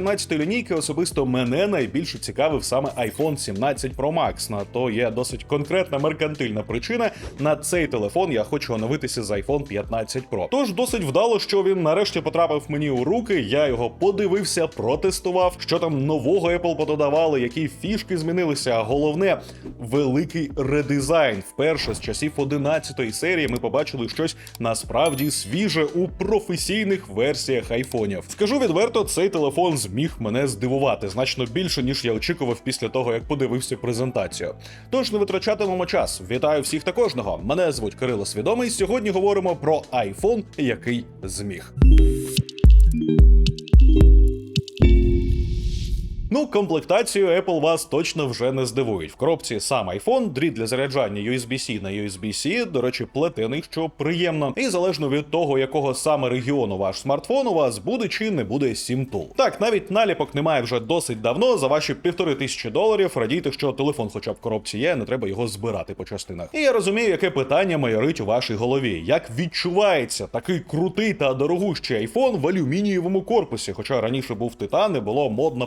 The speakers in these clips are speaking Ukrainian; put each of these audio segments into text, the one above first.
i17 лінійки особисто мене найбільше цікавив саме iPhone 17 Pro Max. На то є досить конкретна меркантильна причина. На цей телефон я хочу оновитися з iPhone 15 Pro. Тож досить вдало, що він нарешті потрапив мені у руки. Я його подивився, протестував, що там нового Apple пододавали, які фішки змінилися. А головне великий редизайн. Вперше з часів 11 серії ми побачили щось насправді свіже у професійних версіях айфонів. Скажу відверто, цей телефон зміг мене здивувати значно більше, ніж я очікував після того, як подивився презентацію. Тож не витрачатимемо час. Вітаю всіх та кожного. Мене звуть Кирило Свідомий. Сьогодні говоримо про iPhone, який зміг. Ну, комплектацію Apple вас точно вже не здивують. В коробці сам iPhone, дріт для заряджання USB-C на USB-C, до речі, плетений, що приємно. І залежно від того, якого саме регіону ваш смартфон, у вас буде чи не буде SIM-Tool. Так, навіть наліпок немає вже досить давно. За ваші півтори тисячі доларів радійте, що телефон, хоча б в коробці є, не треба його збирати по частинах. І я розумію, яке питання майорить у вашій голові. Як відчувається такий крутий та дорогущий iPhone в алюмінієвому корпусі, хоча раніше був титан і було модно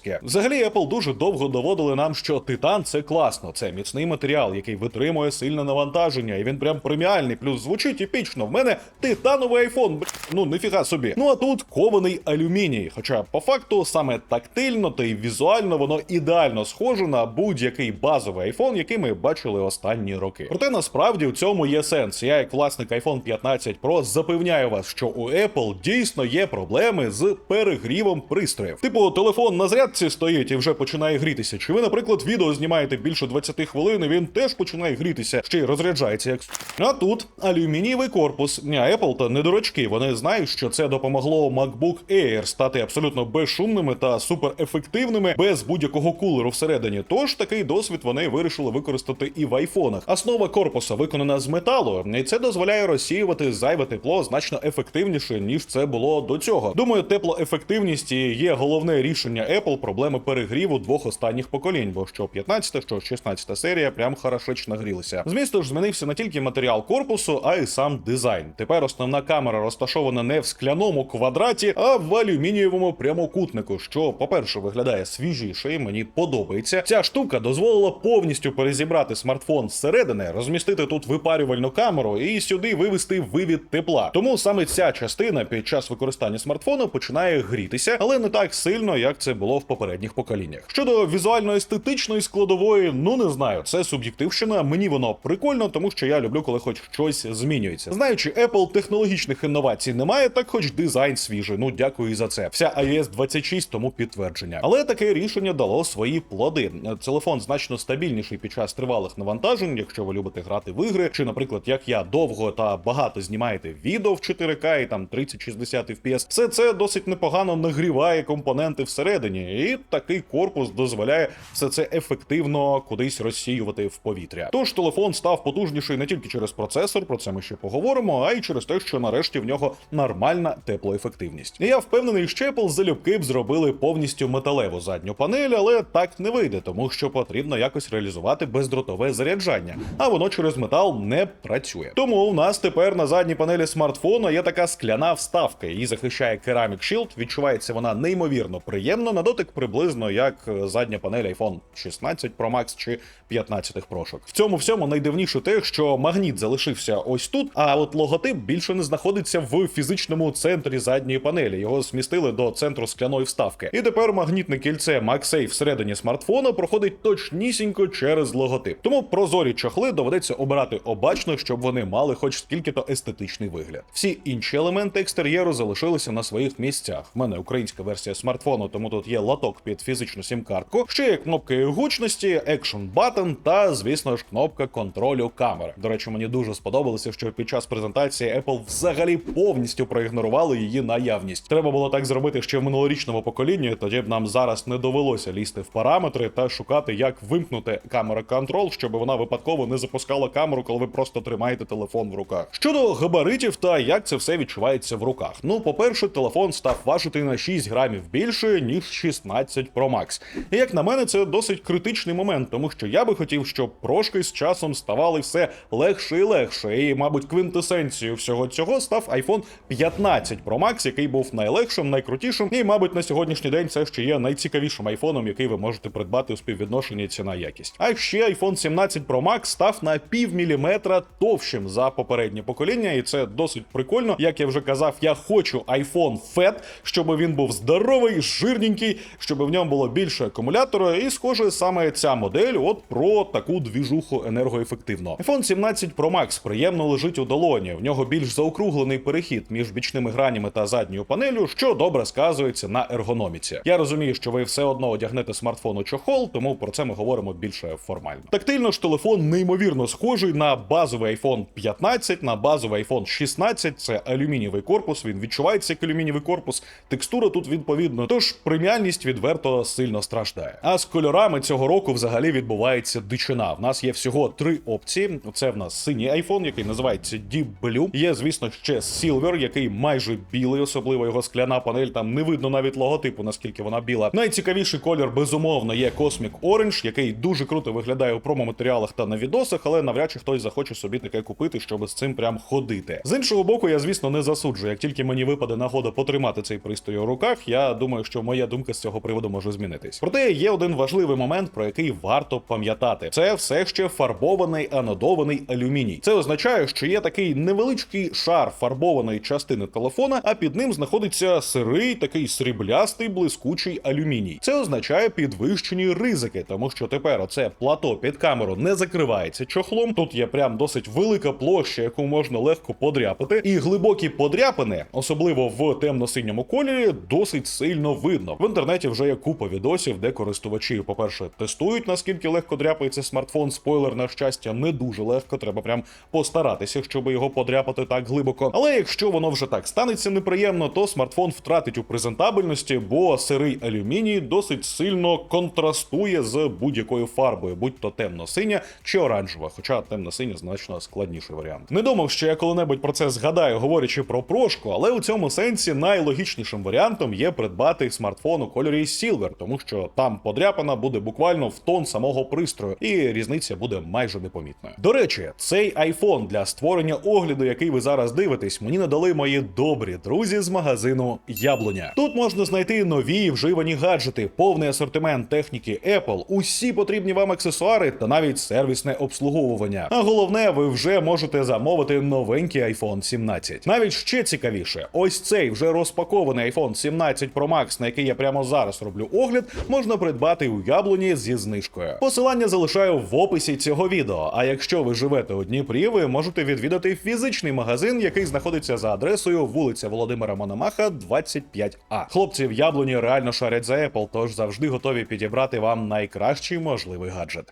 по-мажорськи. Взагалі, Apple дуже довго доводили нам, що титан це класно, це міцний матеріал, який витримує сильне навантаження, і він прям преміальний. Плюс звучить епічно. В мене титановий айфон. Ну ніфіга собі. Ну а тут кований алюміній. Хоча по факту саме тактильно та й візуально воно ідеально схоже на будь-який базовий айфон, який ми бачили останні роки. Проте насправді у цьому є сенс. Я, як власник iPhone 15 Pro, запевняю вас, що у Apple дійсно є проблеми з перегрівом пристроїв. Типу, телефон на зарядці стоїть і вже починає грітися. Чи ви, наприклад, відео знімаєте більше 20 хвилин, і він теж починає грітися, ще й розряджається як. А тут алюмінієвий корпус. Ні, Apple та не дурачки. Вони знають, що це допомогло MacBook Air стати абсолютно безшумними та суперефективними без будь-якого кулеру всередині. Тож такий досвід вони вирішили використати і в айфонах. Основа корпуса виконана з металу, і це дозволяє розсіювати зайве тепло значно ефективніше, ніж це було до цього. Думаю, теплоефективність є головне рішення Apple проблеми перегріву двох останніх поколінь, бо що 15, що 16 серія прям хорошечно грілися. Змісту ж змінився не тільки матеріал корпусу, а й сам дизайн. Тепер основна камера розташована не в скляному квадраті, а в алюмінієвому прямокутнику, що, по-перше, виглядає свіжіше, і мені подобається. Ця штука дозволила повністю перезібрати смартфон зсередини, розмістити тут випарювальну камеру і сюди вивести вивід тепла. Тому саме ця частина під час використання смартфону починає грітися, але не так сильно, як це було в попередніх поколіннях. Щодо візуально-естетичної складової, ну не знаю, це суб'єктивщина. Мені воно прикольно, тому що я люблю, коли хоч щось змінюється. Знаючи, Apple технологічних інновацій немає, так хоч дизайн свіжий. Ну дякую і за це. Вся iOS 26 тому підтвердження. Але таке рішення дало свої плоди. Телефон значно стабільніший під час тривалих навантажень, якщо ви любите грати в ігри, чи, наприклад, як я довго та багато знімаєте відео в 4К і там 30-60 FPS, все це досить непогано нагріває компоненти всередині, і такий корпус дозволяє все це ефективно кудись розсіювати в повітря. Тож телефон став потужніший не тільки через процесор, про це ми ще поговоримо, а й через те, що нарешті в нього нормальна теплоефективність. Я впевнений, що Apple залюбки б зробили повністю металеву задню панель, але так не вийде, тому що потрібно якось реалізувати бездротове заряджання, а воно через метал не працює. Тому у нас тепер на задній панелі смартфона є така скляна вставка. Її захищає Ceramic Shield. Відчувається вона неймовірно приємно на дотик приблизно як е, задня панель iPhone 16 Pro Max чи 15 прошок. В цьому всьому найдивніше те, що магніт залишився ось тут, а от логотип більше не знаходиться в фізичному центрі задньої панелі. Його змістили до центру скляної вставки. І тепер магнітне кільце MagSafe всередині смартфона проходить точнісінько через логотип. Тому прозорі чохли доведеться обирати обачно, щоб вони мали хоч скільки-то естетичний вигляд. Всі інші елементи екстер'єру залишилися на своїх місцях. В мене українська версія смартфону, тому тут є лоток під фізичну сім-картку. Ще є кнопки гучності, Action Button та, звісно ж, кнопка контролю камери. До речі, мені дуже сподобалося, що під час презентації Apple взагалі повністю проігнорували її наявність. Треба було так зробити ще в минулорічному поколінні, тоді б нам зараз не довелося лізти в параметри та шукати, як вимкнути камера контрол, щоб вона випадково не запускала камеру, коли ви просто тримаєте телефон в руках. Щодо габаритів та як це все відчувається в руках. Ну, по-перше, телефон став важити на 6 грамів більше ніж 16 Pro Max. І як на мене, це досить критичний момент, тому що я би хотів, щоб прошки з часом ставали все легше і легше. І, мабуть, квінтесенцією всього цього став iPhone 15 Pro Max, який був найлегшим, найкрутішим, і, мабуть, на сьогоднішній день це ще є найцікавішим айфоном, який ви можете придбати у співвідношенні ціна якість. А ще iPhone 17 Pro Max став на пів міліметра товщим за попереднє покоління, і це досить прикольно. Як я вже казав, я хочу iPhone FAT, щоб він був здоровий, жирненький, щоб в ньому було більше акумулятора. І схоже, саме ця модель от про таку двіжуху енергоефективно. iPhone 17 Pro Max приємно лежить у долоні. В нього більш заокруглений перехід між бічними гранями та задньою панелю, що добре сказується на ергономіці. Я розумію, що ви все одно одягнете смартфон у чохол, тому про це ми говоримо більше формально. Тактильно ж телефон неймовірно схожий на базовий iPhone 15, на базовий iPhone 16. Це алюмінієвий корпус. Він відчувається як алюмінієвий корпус. Текстура тут відповідно. Тож преміальність відверто сильно страждає. А з кольорами цього року взагалі відбувається дичина. В нас є всього три опції. Це в нас синій iPhone, який називається Deep Blue. Є, звісно, ще Silver, який майже білий, особливо його скляна панель. Там не видно навіть логотипу, наскільки вона біла. Найцікавіший колір, безумовно, є Cosmic Orange, який дуже круто виглядає у промоматеріалах та на відосах, але навряд чи хтось захоче собі таке купити, щоб з цим прям ходити. З іншого боку, я звісно не засуджую. Як тільки мені випаде нагода потримати цей пристрій у руках, я думаю, що моя думка з цього приводу може змінитись. Проте є один важливий момент, про який варто пам'ятати: це все ще фарбований анодований алюміній. Це означає, що є такий невеличкий шар фарбованої частини телефона, а під ним знаходиться сирий такий сріблястий блискучий алюміній. Це означає підвищені ризики, тому що тепер оце плато під камеру не закривається чохлом. Тут є прям досить велика площа, яку можна легко подряпати, і глибокі подряпини, особливо в темно-синьому кольорі, досить сильно видно. В інтернеті вже є купа відосів, де користувачі, по-перше, тестують наскільки легко дряпається смартфон. Спойлер, на щастя, не дуже легко. Треба прям постаратися, щоб його подряпати так глибоко. Але якщо воно вже так станеться неприємно, то смартфон втратить у презентабельності, бо сирий алюміній досить сильно контрастує з будь-якою фарбою, будь то темно-синя чи оранжева. Хоча темно-синя значно складніший варіант. Не думав, що я коли-небудь про це згадаю, говорячи про прошку, але у цьому сенсі найлогічнішим варіантом є придбати смартфон у кольорі Silver, тому що там подряпана буде буквально в тон самого пристрою, і різниця буде майже непомітною. До речі, цей iPhone для створення огляду, який ви зараз дивитесь, мені надали мої добрі друзі з магазину Яблуня. Тут можна знайти нові вживані гаджети, повний асортимент техніки Apple, усі потрібні вам аксесуари та навіть сервісне обслуговування. А головне, ви вже можете замовити новенький iPhone 17. Навіть ще цікавіше, ось цей вже розпакований iPhone 17 Pro Max, на який я прямо зараз роблю огляд, можна придбати у яблуні зі знижкою. Посилання залишаю в описі цього відео. А якщо ви живете у Дніпрі, ви можете відвідати фізичний магазин, який знаходиться за адресою вулиця Володимира Мономаха, 25А. Хлопці в яблуні реально шарять за Apple, тож завжди готові підібрати вам найкращий можливий гаджет.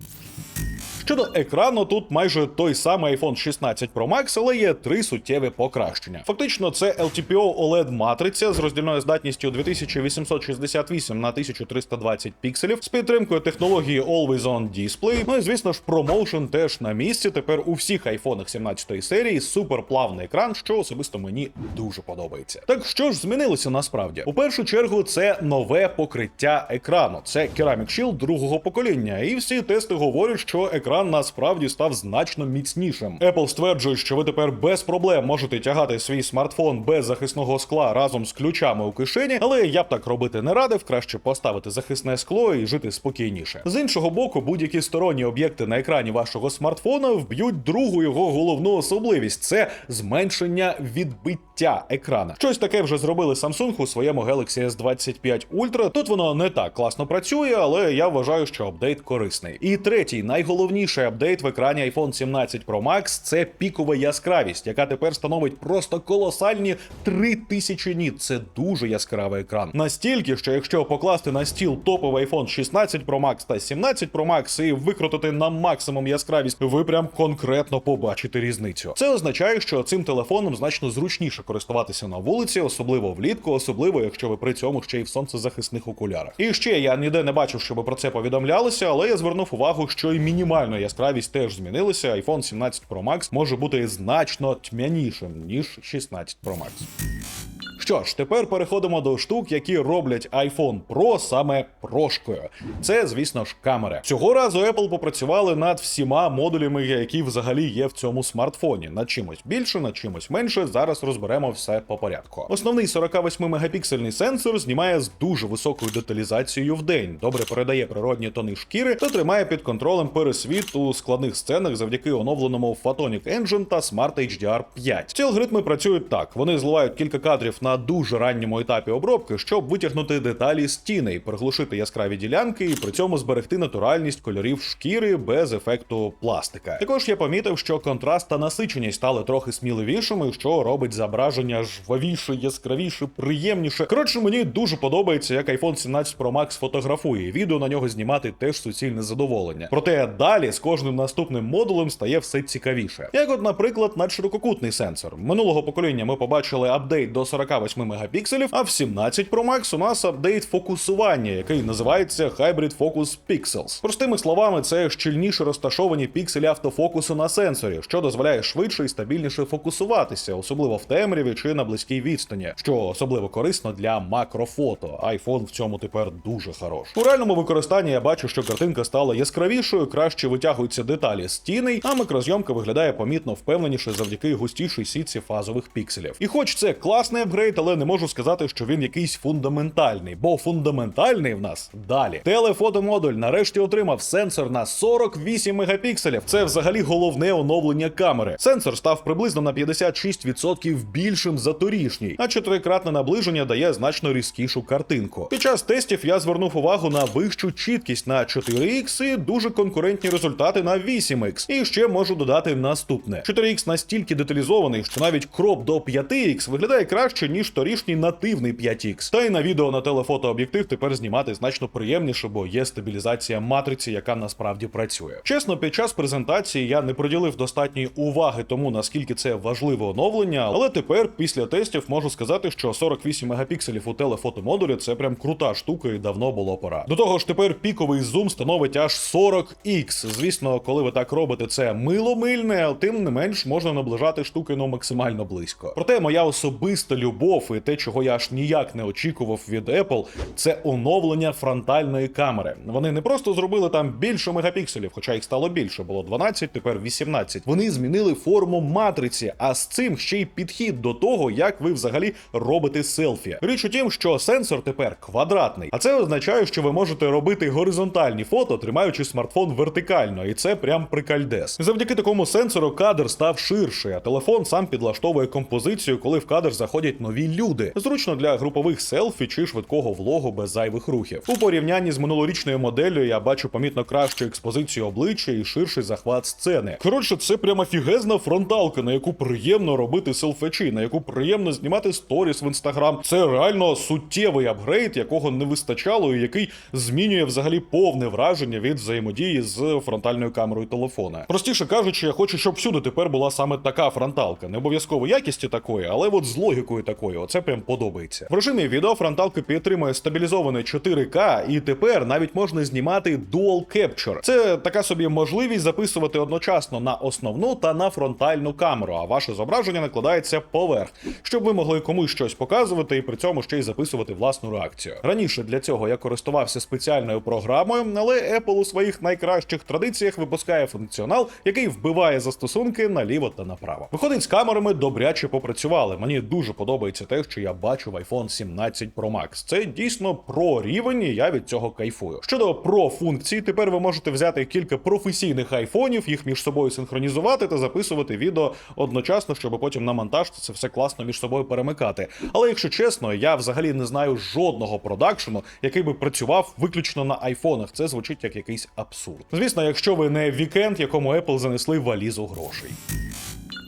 Щодо екрану, тут майже той самий iPhone 16 Pro Max, але є три суттєві покращення. Фактично, це LTPO OLED матриця з роздільною здатністю 2868 на 1320 пікселів з підтримкою технології Always On Display. Ну і звісно ж, ProMotion теж на місці. Тепер у всіх айфонах 17 серії суперплавний екран, що особисто мені дуже подобається. Так що ж змінилося насправді? У першу чергу це нове покриття екрану. Це Ceramic Shield другого покоління, і всі тести говорять, що екран насправді став значно міцнішим. Apple стверджує, що ви тепер без проблем можете тягати свій смартфон без захисного скла разом з ключами у кишені, але я б так робити не радив, краще поставити захисне скло і жити спокійніше. З іншого боку, будь-які сторонні об'єкти на екрані вашого смартфона вб'ють другу його головну особливість це зменшення відбиття екрана. Щось таке вже зробили Samsung у своєму Galaxy S25 Ultra. Тут воно не так класно працює, але я вважаю, що апдейт корисний. І третій, найголовніший апдейт в екрані iPhone 17 Pro Max це пікова яскравість, яка тепер становить просто колосальні 3000 ніт. Це дуже яскравий екран. Настільки, що якщо покласти на стіл топовий iPhone 16 Pro Max та 17 Pro Max і викрутити на максимум яскравість, ви прям конкретно побачите різницю. Це означає, що цим телефоном значно зручніше користуватися на вулиці, особливо влітку, особливо якщо ви при цьому ще й в сонцезахисних окулярах. І ще я ніде не бачив, щоб про це повідомлялося, але я звернув увагу, що і мінімальна яскравість теж змінилася. iPhone 17 Pro Max може бути значно тьмянішим ніж 16 Pro Max. Що ж, тепер переходимо до штук, які роблять iPhone Pro саме прошкою. Це, звісно ж, камери. Цього разу Apple попрацювали над всіма модулями, які взагалі є в цьому смартфоні. Над чимось більше, над чимось менше. Зараз розберемо все по порядку. Основний 48 мегапіксельний сенсор знімає з дуже високою деталізацією в день, добре передає природні тони шкіри та тримає під контролем пересвіт у складних сценах завдяки оновленому Photonic Engine та Smart HDR 5. Ці алгоритми працюють так: вони зливають кілька кадрів на дуже ранньому етапі обробки, щоб витягнути деталі з тіней, приглушити яскраві ділянки і при цьому зберегти натуральність кольорів шкіри без ефекту пластика. Також я помітив, що контраст та насиченість стали трохи сміливішими, що робить зображення жвавіше, яскравіше, приємніше. Коротше, мені дуже подобається, як iPhone 17 Pro Max фотографує. Відео на нього знімати теж суцільне задоволення. Проте далі з кожним наступним модулем стає все цікавіше. Як, от, наприклад, надширококутний сенсор. Минулого покоління ми побачили апдейт до 48 мегапікселів, а в 17 Pro Max у нас апдейт фокусування, який називається Hybrid Focus Pixels. Простими словами, це щільніше розташовані пікселі автофокусу на сенсорі, що дозволяє швидше і стабільніше фокусуватися, особливо в темряві чи на близькій відстані, що особливо корисно для макрофото. iPhone в цьому тепер дуже хорош. У реальному використанні я бачу, що картинка стала яскравішою, краще витягуються деталі з тіней, а микрозйомка виглядає помітно впевненіше завдяки густішій сітці фазових пікселів. І хоч це класний апгрейд, але не можу сказати, що він якийсь фундаментальний, бо фундаментальний в нас далі. Телефотомодуль нарешті отримав сенсор на 48 мегапікселів. Це взагалі головне оновлення камери. Сенсор став приблизно на 56% більшим за торішній, а чотирикратне наближення дає значно різкішу картинку. Під час тестів я звернув увагу на вищу чіткість на 4X і дуже конкурентні результати на 8X. І ще можу додати наступне: 4X настільки деталізований, що навіть кроп до 5X виглядає краще, ніж торішній нативний 5X. Та й на відео на телефотооб'єктив тепер знімати значно приємніше, бо є стабілізація матриці, яка насправді працює. Чесно, під час презентації я не приділив достатньої уваги тому, наскільки це важливе оновлення, але тепер, після тестів, можу сказати, що 48 мегапікселів у телефотомодулі це прям крута штука і давно було пора. До того ж, тепер піковий зум становить аж 40x. Звісно, коли ви так робите, це мило-мильне, але тим не менш можна наближати штуки ну максимально близько. Проте моя особиста любов і те, чого я аж ніяк не очікував від Apple, це оновлення фронтальної камери. Вони не просто зробили там більше мегапікселів, хоча їх стало більше, було 12, тепер 18. Вони змінили форму матриці, а з цим ще й підхід до того, як ви взагалі робите селфі. Річ у тім, що сенсор тепер квадратний, а це означає, що ви можете робити горизонтальні фото, тримаючи смартфон вертикально, і це прям прикальдес. Завдяки такому сенсору кадр став ширший, а телефон сам підлаштовує композицію, коли в кадр заходять нові люди. Зручно для групових селфі чи швидкого влогу без зайвих рухів. У порівнянні з минулорічною моделлю я бачу помітно кращу експозицію обличчя і ширший захват сцени. Коротше, це прямо фігезна фронталка, на яку приємно робити селфечі, на яку приємно знімати сторіс в інстаграм. Це реально суттєвий апгрейд, якого не вистачало, і який змінює взагалі повне враження від взаємодії з фронтальною камерою телефона. Простіше кажучи, я хочу, щоб всюди тепер була саме така фронталка. Не обов'язково якісті такої, але от з логікою такою. Оце прям подобається. В режимі відео фронталка підтримує стабілізоване 4К, і тепер навіть можна знімати Dual Capture. Це така собі можливість записувати одночасно на основну та на фронтальну камеру, а ваше зображення накладається поверх, щоб ви могли комусь щось показувати і при цьому ще й записувати власну реакцію. Раніше для цього я користувався спеціальною програмою, але Apple у своїх найкращих традиціях випускає функціонал, який вбиває застосунки наліво та направо. Виходить, з камерами добряче попрацювали. Мені дуже подобається те, що я бачу в iPhone 17 Pro Max. Це дійсно про рівень, і я від цього кайфую. Щодо про функцій, тепер ви можете взяти кілька професійних айфонів, їх між собою синхронізувати та записувати відео одночасно, щоб потім на монтаж це все класно між собою перемикати. Але якщо чесно, я взагалі не знаю жодного продакшену, який би працював виключно на айфонах. Це звучить як якийсь абсурд. Звісно, якщо ви не вікенд, якому Apple занесли валізу грошей.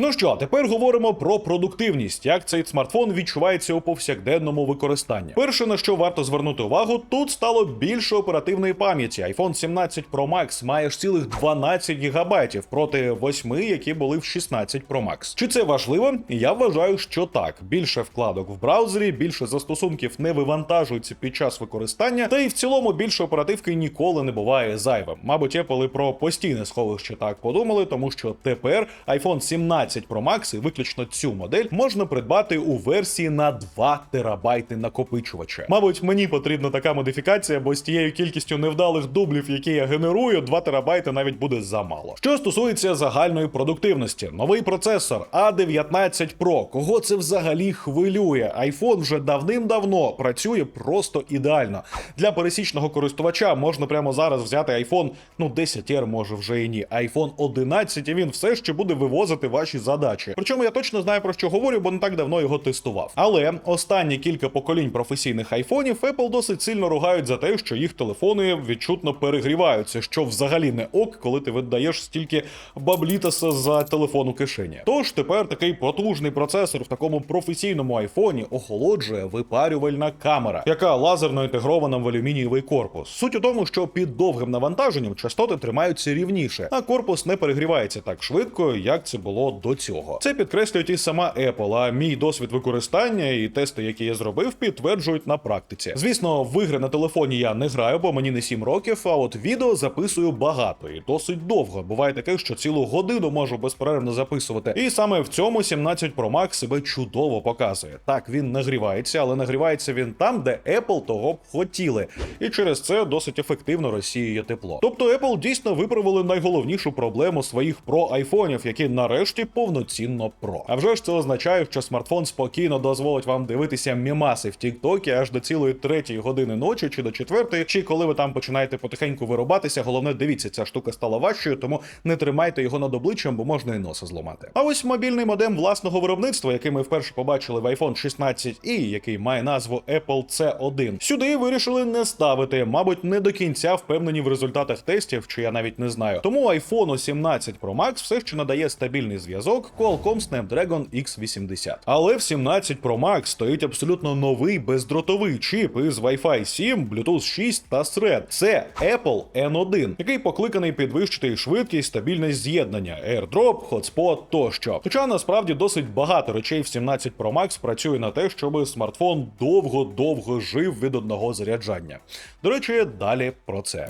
Ну що, тепер говоримо про продуктивність, як цей смартфон відчувається у повсякденному використанні. Перше на що варто звернути увагу, тут стало більше оперативної пам'яті. iPhone 17 Pro Max має ж цілих 12 гігабайтів проти 8, які були в 16 Pro Max. Чи це важливо? Я вважаю, що так. Більше вкладок в браузері, більше застосунків не вивантажуються під час використання, та й в цілому більше оперативки ніколи не буває зайвим. Мабуть, Apple про постійне сховище так подумали, тому що тепер iPhone 17 17 Pro Max і виключно цю модель можна придбати у версії на 2 терабайти накопичувача. Мабуть, мені потрібна така модифікація, бо з тією кількістю невдалих дублів, які я генерую, 2 терабайти навіть буде замало. Що стосується загальної продуктивності, новий процесор A19 Pro. Кого це взагалі хвилює? iPhone вже давним-давно працює просто ідеально. Для пересічного користувача можна прямо зараз взяти iPhone, ну 10R може вже і ні. iPhone 11, і він все ще буде вивозити ваші задачі. Причому я точно знаю про що говорю, бо не так давно його тестував. Але останні кілька поколінь професійних айфонів Apple досить сильно ругають за те, що їх телефони відчутно перегріваються, що взагалі не ок, коли ти видаєш стільки баблітаса за телефон у кишені. Тож тепер такий потужний процесор в такому професійному айфоні охолоджує випарювальна камера, яка лазерно інтегрована в алюмінієвий корпус. Суть у тому, що під довгим навантаженням частоти тримаються рівніше, а корпус не перегрівається так швидко, як це було до цього. Це підкреслюють і сама Apple, а мій досвід використання і тести, які я зробив, підтверджують на практиці. Звісно, в ігри на телефоні я не граю, бо мені не 7 років, а от відео записую багато і досить довго. Буває таке, що цілу годину можу безперервно записувати. І саме в цьому 17 Pro Max себе чудово показує. Так, він нагрівається, але нагрівається він там, де Apple того б хотіли. І через це досить ефективно розсіює тепло. Тобто Apple дійсно виправили найголовнішу проблему своїх про айфонів, які нарешті повноцінно про. А вже ж це означає, що смартфон спокійно дозволить вам дивитися мімаси в Тіктокі аж до цілої третьої години ночі чи до четвертої, чи коли ви там починаєте потихеньку вирубатися. Головне, дивіться, ця штука стала важчою, тому не тримайте його над обличчям, бо можна і носа зламати. А ось мобільний модем власного виробництва, який ми вперше побачили в iPhone 16 і який має назву Apple C1, сюди вирішили не ставити. Мабуть, не до кінця впевнені в результатах тестів, чи я навіть не знаю. Тому iPhone 17 Pro Max все ще надає стабільний зв'язок Qualcomm Snapdragon X80. Але в 17 Pro Max стоїть абсолютно новий бездротовий чіп із Wi-Fi 7, Bluetooth 6 та Thread. Це Apple N1, який покликаний підвищити швидкість, стабільність з'єднання, AirDrop, Hotspot тощо. Хоча насправді досить багато речей в 17 Pro Max працює на те, щоб смартфон довго-довго жив від одного заряджання. До речі, далі про це.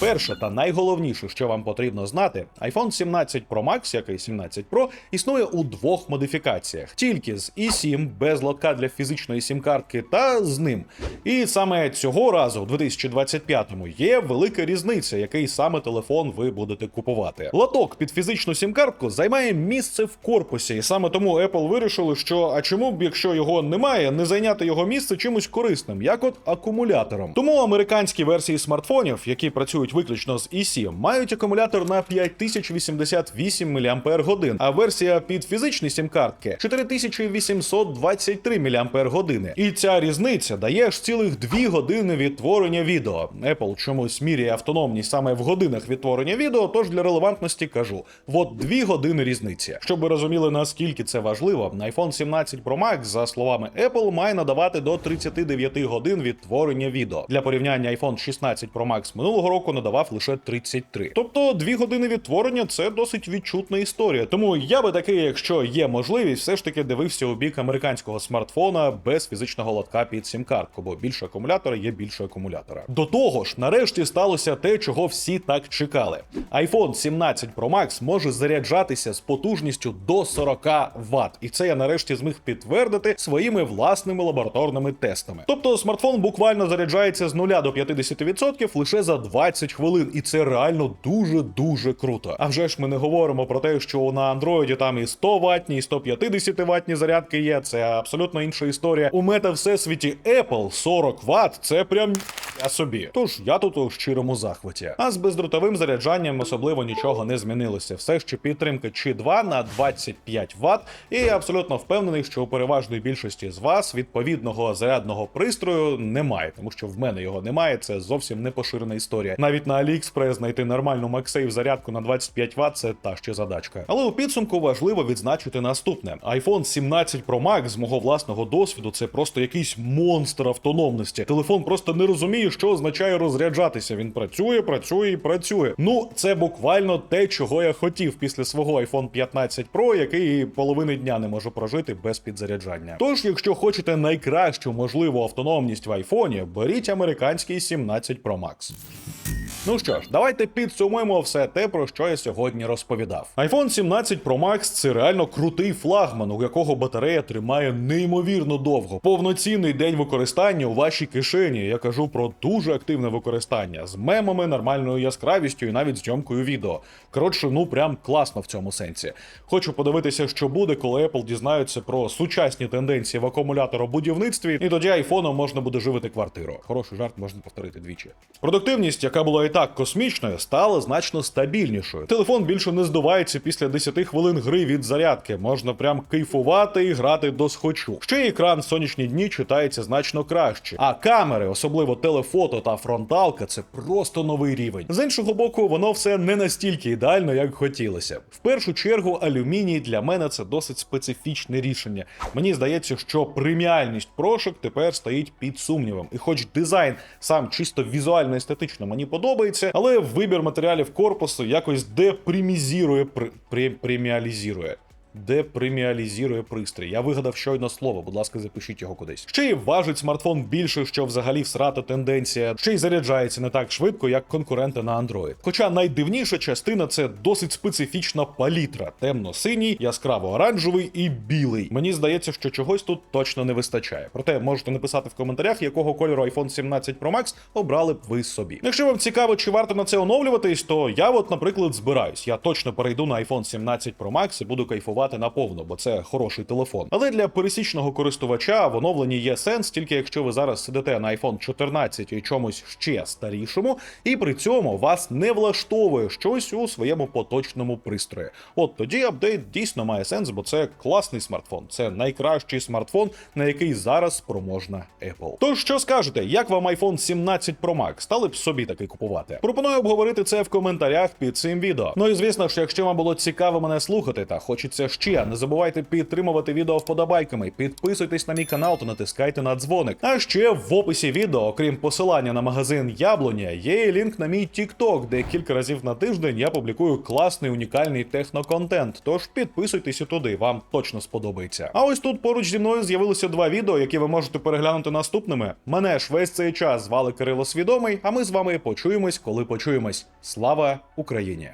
Перше та найголовніше, що вам потрібно знати, iPhone 17 Pro Max, як і 17 Pro, існує у двох модифікаціях: тільки з i7 без лотка для фізичної сім-картки та з ним. І саме цього разу, у 2025-му, є велика різниця, який саме телефон ви будете купувати. Лоток під фізичну сім-картку займає місце в корпусі, і саме тому Apple вирішили, що а чому б, якщо його немає, не зайняти його місце чимось корисним, як от акумулятором. Тому американські версії смартфонів, які працюють виключно з eSIM, мають акумулятор на 5088 мАч, а версія під фізичні сім-картки 4823 мАч. І ця різниця дає аж цілих 2 години відтворення відео. Apple чомусь міряє автономність саме в годинах відтворення відео, тож для релевантності кажу: от 2 години різниці. Щоб ви розуміли, наскільки це важливо, iPhone 17 Pro Max, за словами Apple, має надавати до 39 годин відтворення відео. Для порівняння iPhone 16 Pro Max минулого року надавав лише 33. Тобто 2 години відтворення це досить відчутна історія. Тому я би такий, якщо є можливість, все ж таки дивився у бік американського смартфона без фізичного лотка під сім-картку, бо більше акумулятора є більше акумулятора. До того ж, нарешті сталося те, чого всі так чекали. iPhone 17 Pro Max може заряджатися з потужністю до 40 Вт. І це я нарешті зміг підтвердити своїми власними лабораторними тестами. Тобто смартфон буквально заряджається з 0 до 50% лише за 20 хвилин, і це реально дуже дуже круто. А вже ж ми не говоримо про те, що на андроїді там і 100 ватні, і 150 ватні зарядки є. Це абсолютно інша історія. У мета всесвіті Apple 40 Вт це прям я собі. Тож я тут у щирому захваті. А з бездротовим заряджанням особливо нічого не змінилося. Все ще підтримка чи 2 на 25 Вт. І я абсолютно впевнений, що у переважної більшості з вас відповідного зарядного пристрою немає, тому що в мене його немає. Це зовсім не поширена історія. Навіть на AliExpress знайти нормальну MagSafe зарядку на 25 Вт це та ще задачка. Але у підсумку важливо відзначити наступне: iPhone 17 Pro Max з мого власного досвіду це просто якийсь монстр автономності. Телефон просто не розуміє, що означає розряджатися. Він працює, працює і працює. Ну, це буквально те, чого я хотів після свого iPhone 15 Pro, який половини дня не можу прожити без підзаряджання. Тож, якщо хочете найкращу можливу автономність в айфоні, беріть американський 17 Pro Max. Ну що ж, давайте підсумуємо все те, про що я сьогодні розповідав. iPhone 17 Pro Max це реально крутий флагман, у якого батарея тримає неймовірно довго. Повноцінний день використання у вашій кишені. Я кажу про дуже активне використання з мемами, нормальною яскравістю і навіть зйомкою відео. Коротше, ну прям класно в цьому сенсі. Хочу подивитися, що буде, коли Apple дізнаються про сучасні тенденції в акумуляторобудівництві, і тоді айфоном можна буде живити квартиру. Хороший жарт можна повторити двічі. Продуктивність, яка була так космічною, стала значно стабільнішою. Телефон більше не здувається після 10 хвилин гри від зарядки. Можна прям кайфувати і грати до схочу. Ще й екран в сонячні дні читається значно краще. А камери, особливо телефото та фронталка, це просто новий рівень. З іншого боку, воно все не настільки ідеально, як хотілося. В першу чергу, алюміній для мене це досить специфічне рішення. Мені здається, що преміальність прошок тепер стоїть під сумнівом. І хоч дизайн сам чисто візуально естетично мені подобається, але вибір матеріалів корпусу якось депремізірує преміалізірує. Депреміалізує пристрій. Я вигадав щойно слово, будь ласка, запишіть його кудись. Ще й важить смартфон більше, що взагалі всрата тенденція, ще й заряджається не так швидко, як конкуренти на Android. Хоча найдивніша частина це досить специфічна палітра: темно-синій, яскраво-оранжевий і білий. Мені здається, що чогось тут точно не вистачає. Проте можете написати в коментарях, якого кольору iPhone 17 Pro Max обрали б ви собі. Якщо вам цікаво, чи варто на це оновлюватись, то я, от, наприклад, збираюсь. Я точно перейду на iPhone 17 Pro Max і буду кайфувати наповно, бо це хороший телефон. Але для пересічного користувача в оновленні є сенс, тільки якщо ви зараз сидите на iPhone 14 і чомусь ще старішому, і при цьому вас не влаштовує щось у своєму поточному пристрої. От тоді апдейт дійсно має сенс, бо це класний смартфон. Це найкращий смартфон, на який зараз спроможна Apple. Тож що скажете, як вам iPhone 17 Pro Max? Стали б собі такий купувати? Пропоную обговорити це в коментарях під цим відео. Ну і звісно ж, якщо вам було цікаво мене слухати та хочеться ще, не забувайте підтримувати відео вподобайками, підписуйтесь на мій канал та натискайте на дзвоник. А ще в описі відео, окрім посилання на магазин Яблуня, є і лінк на мій TikTok, де кілька разів на тиждень я публікую класний унікальний техноконтент. Тож підписуйтесь і туди, вам точно сподобається. А ось тут поруч зі мною з'явилося два відео, які ви можете переглянути наступними. Мене ж весь цей час звали Кирило Свідомий, а ми з вами почуємось, коли почуємось. Слава Україні!